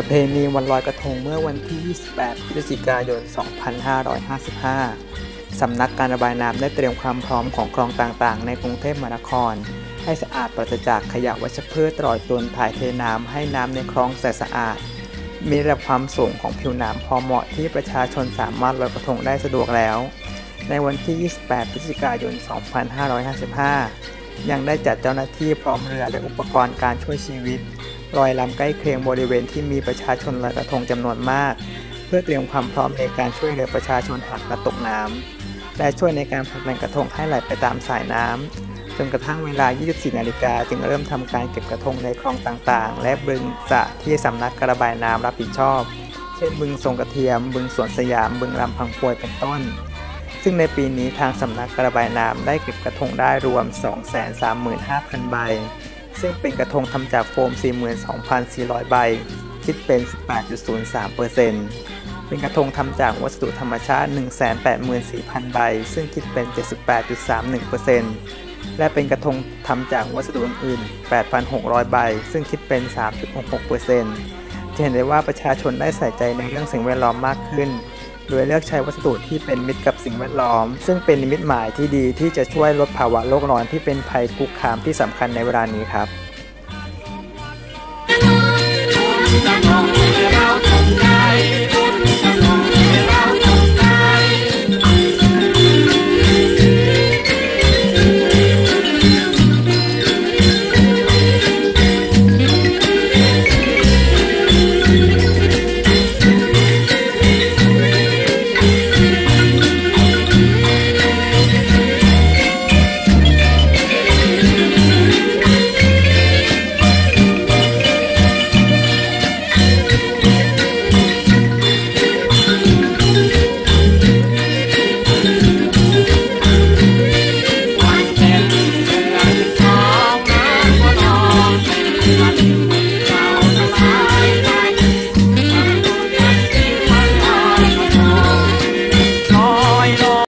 ประเพณีวันลอยกระทงเมื่อวันที่ 28 พฤศจิกายน 2555 สำนักการระบายน้ำได้เตรียมความพร้อมของคลองต่างๆ ในกรุงเทพมหานคร ให้สะอาดปราศจากขยะวัชพืชตลอดจนถ่ายเทน้ำให้น้ำในคลองใสสะอาด มีระดับความสูงของผิวน้ำพอเหมาะที่ประชาชนสามารถลอยกระทงได้สะดวกแล้ว ในวันที่ 28 พฤศจิกายน 2555 ยังได้จัดเจ้าหน้าที่พร้อมเรือและอุปกรณ์การช่วยชีวิต ลอยลำใกล้เคียงบริเวณที่มีประชาชนลอยกระทงจำนวนมาก เพื่อเตรียมความพร้อมในการช่วยเหลือประชาชนหากกระตกน้ำและช่วยในการผลักดันกระทงให้ไหลไปตามสายน้ำจนกระทั่งเวลา 24 นาฬิกาจึงเริ่มทำการเก็บกระทงในคลองต่างๆ และบึงสระที่สำนักกระบายน้ำรับผิดชอบ เช่นบึงทรงกระเทียม บึงสวนสยาม บึงลำพังปวยเป็นต้นซึ่งในปีนี้ทางสำนักกระบายน้ำได้เก็บกระทงได้รวม 235,000 ใบ ซึ่งเป็นกระทงทำจากโฟม 42,400 ใบ คิดเป็น 18.03%เป็นกระทงทำจากวัสดุธรรมชาติ 184,000 ใบ ซึ่งคิดเป็น 78.31%และเป็นกระทงทำจากวัสดุอื่นๆ8,600 ใบ ซึ่งคิดเป็น 3.66%จะเห็นได้ว่าประชาชนได้ใส่ใจในเรื่องสิ่งแวดล้อมมากขึ้น โดยเลือกใช้วัสดุที่เป็นมิตรกับสิ่งแวดล้อม ซึ่งเป็นนิมิตหมายที่ดีที่จะช่วยลดภาวะโลกร้อนที่เป็นภัยคุกคามที่สำคัญในเวลานี้ครับ Thank you.